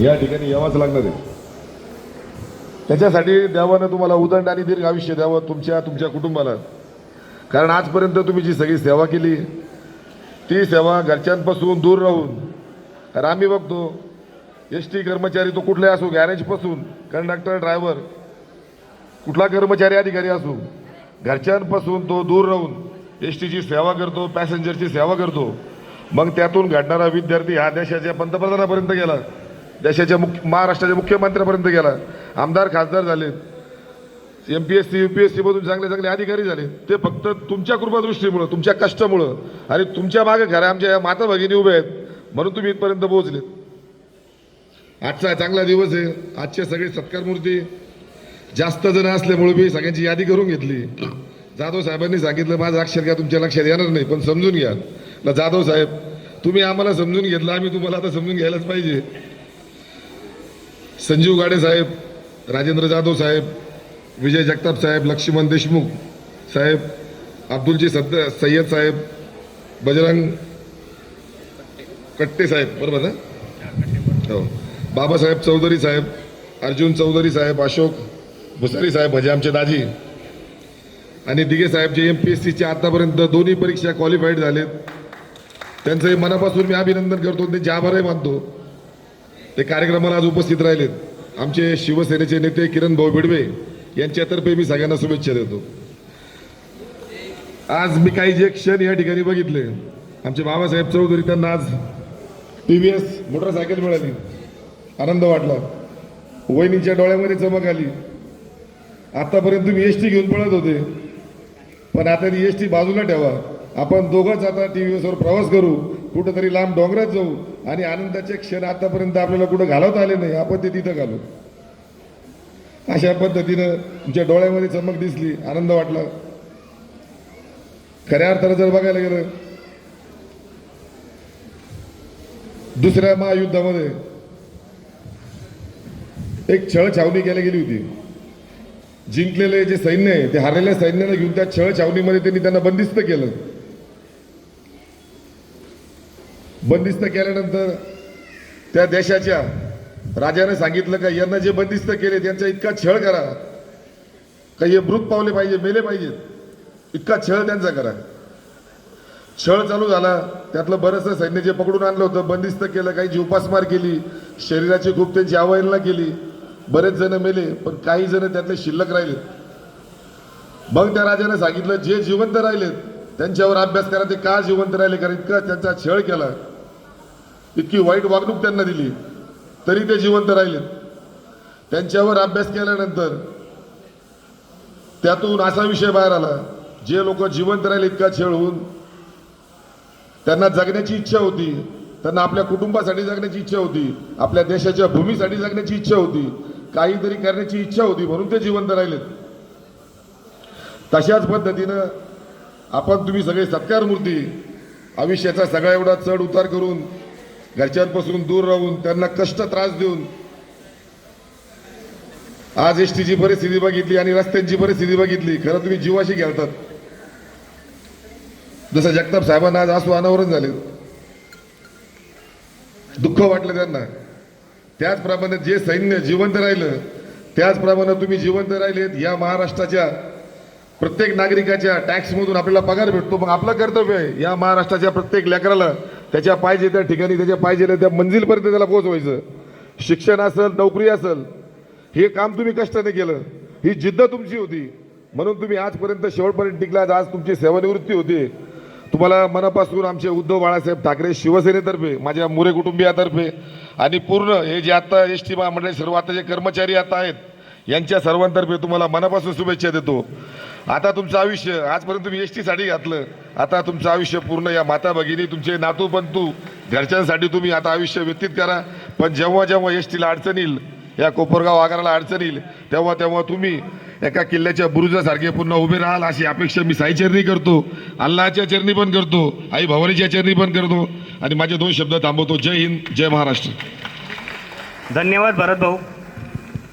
या ठिकाणी यावंच लागणार आहे. त्याच्यासाठी देवानं तुम्हाला उदंड आणि दीर्घ आयुष्य द्यावं तुमच्या तुमच्या कुटुंबाला. कारण आजपर्यंत तुम्ही जी सगळी सेवा केली ती सेवा घरच्यांपासून दूर राहून कारण आम्ही बघतो एस टी कर्मचारी तो कुठलाही असो गॅरेजपासून कंडक्टर ड्रायव्हर कुठला कर्मचारी अधिकारी असो घरच्यांपासून तो दूर राहून एस टीची सेवा करतो पॅसेंजरची सेवा करतो. मग त्यातून घडणारा विद्यार्थी हा देशाच्या पंतप्रधानापर्यंत गेला. देशाच्या मुख्य महाराष्ट्राच्या मुख्यमंत्र्यापर्यंत गेला. आमदार खासदार झालेत. M P S C U P S सीमधून चांगले चांगले अधिकारी झाले ते फक्त तुमच्या कृपादृष्टीमुळं तुमच्या कष्टामुळं आणि तुमच्या मागे खऱ्या आमच्या या माता भगिनी उभ्या आहेत म्हणून तुम्ही इथपर्यंत पोहोचलेत. आजचा चांगला दिवस आहे. आजचे सगळे सत्कार मूर्ती जास्त जण असल्यामुळे मी सगळ्यांची यादी करून घेतली. जाधव साहेबांनी सांगितलं माझं अक्षर घ्या तुमच्या लक्षात येणार नाही पण समजून घ्या. ना जाधव साहेब तुम्ही आम्हाला समजून घेतलं आम्ही तुम्हाला आता समजून घ्यायलाच पाहिजे. संजीव गाडे साहेब राजेंद्र जाधव साहेब विजय जगताप साहेब लक्ष्मण देशमुख साहेब अब्दुलजी सद्द सय्यद साहेब बजरंग कट्टे साहेब बरोबर ना? हो. बाबासाहेब चौधरी साहेब अर्जुन चौधरी साहेब अशोक भुसारी साहेब म्हणजे आमचे दाजी आणि दिघे साहेब जे एम पी एस सीचे आतापर्यंत दोन्ही परीक्षा क्वालिफाईड झालेत. त्यांचंही मनापासून मी अभिनंदन करतो त्यांचे आभारही मानतो ते कार्यक्रमाला आज उपस्थित राहिलेत. आमचे शिवसेनेचे नेते किरण भाऊ बिडवे यांच्यातर्फे मी सगळ्यांना शुभेच्छा देतो. आज मी काही जे क्षण या ठिकाणी बघितले. आमचे बाबासाहेब चौधरी त्यांना आज टी व्ही एस मोटरसायकल मिळाली. आनंद वाटला. वहिनीच्या डोळ्यामध्ये चमक आली. आतापर्यंत तुम्ही एस टी घेऊन पळत होते. पण आता ती एस टी बाजूला ठेवा. आपण दोघंच आता टी व्ही एसवर प्रवास करू. कुठंतरी लांब डोंगरात जाऊ आणि आनंदाचे क्षण आतापर्यंत आपल्याला कुठं घालवता आले नाही आपण ते तिथं घालू. अशा पद्धतीनं तुमच्या डोळ्यामध्ये चमक दिसली आनंद वाटला. खऱ्या अर्थानं जर बघायला गेलं दुसऱ्या महायुद्धामध्ये एक छळ छावणी केली गेली होती. जिंकलेले जे सैन्य आहे ते हारलेल्या सैन्याला घेऊन त्या छळ छावणीमध्ये त्यांनी त्यांना बंदिस्त केलं. बंदिस्त केल्यानंतर त्या देशाच्या राजाने सांगितलं का यांना जे बंदिस्त केले त्यांचा इतका छळ करा. का हे मृत पावले पाहिजे मेले पाहिजेत. इतका छळ त्यांचा करा. छळ चालू झाला. त्यातलं बरंचसं सैन्य जे पकडून आणलं होतं बंदिस्त केलं काहीची उपासमार केली शरीराची खूप त्यांची अवहेलना केली बरेच जण मेले पण काही जण त्यातले शिल्लक राहिले मग त्या राजाने सांगितलं जे जिवंत राहिलेत त्यांच्यावर अभ्यास करा ते का जिवंत राहिले? कारण इतका त्यांचा छळ केला. इतकी वाईट वागणूक त्यांना दिली तरी ते जिवंत राहिलेत. त्यांच्यावर अभ्यास केल्यानंतर त्यातून असा विषय बाहेर आला जे लोक जिवंत राहिले इतका छेळ होऊन त्यांना जगण्याची इच्छा होती त्यांना आपल्या कुटुंबासाठी जगण्याची इच्छा होती आपल्या देशाच्या भूमीसाठी जगण्याची इच्छा होती काहीतरी करण्याची इच्छा होती म्हणून ते जिवंत राहिलेत. तशाच पद्धतीनं आपण तुम्ही सगळे सत्कार मूर्ती आयुष्याचा सगळा एवढा चढ उतार करून घरच्यांपासून दूर राहून त्यांना कष्ट त्रास देऊन आज एस टीची परिस्थिती बघितली आणि रस्त्यांची परिस्थिती बघितली. खरं तुम्ही जीवाशी खेळतात. जसं जगताप साहेबांना आज आसू अनावरण झाले. दुःख वाटलं त्यांना. त्याचप्रमाणे जे सैन्य जिवंत राहिलं त्याचप्रमाणे तुम्ही जिवंत राहिलेत या महाराष्ट्राच्या प्रत्येक नागरिकाच्या टॅक्समधून आपल्याला पगार भेटतो. मग आपलं कर्तव्य आहे या महाराष्ट्राच्या प्रत्येक लेकराला त्याच्या पाहिजे त्या ठिकाणी त्याच्या पाहिजे त्या मंजिलपर्यंत त्याला पोहोचवायचं. शिक्षण असेल नोकरी असेल हे काम तुम्ही कष्टाने केलं. ही जिद्द तुमची होती. म्हणून तुम्ही आजपर्यंत शेवटपर्यंत टिकलात आज तुमची सेवानिवृत्ती होती. तुम्हाला मनापासून आमचे उद्धव बाळासाहेब ठाकरे शिवसेनेतर्फे माझ्या मोरे कुटुंबियातर्फे आणि पूर्ण हे जे आता एस टी महामंडळ सर्व आता जे कर्मचारी आता आहेत यांच्या सर्वांतर्फे तुम्हाला मनापासून शुभेच्छा देतो. आता तुमचं आयुष्य आजपर्यंत तुम्ही एस टीसाठी घातलं. आता तुमचं आयुष्य पूर्ण या माता भगिनी तुमचे नातू पंतू घरच्यांसाठी तुम्ही आता आयुष्य व्यतीत करा. पण जेव्हा जेव्हा एस टीला अडचण येईल या कोपरगाव आगाराला अडचण येईल तेव्हा तेव्हा तुम्ही एका किल्ल्याच्या बुरुजासारखे पुन्हा उभे राहाल अशी अपेक्षा मी साई चरणी करतो. अल्लाच्या चरणी पण करतो आई भवानीच्या चरणी पण करतो. आणि माझे दोन शब्द थांबवतो. जय हिंद जय महाराष्ट्र. धन्यवाद भरत भाऊ.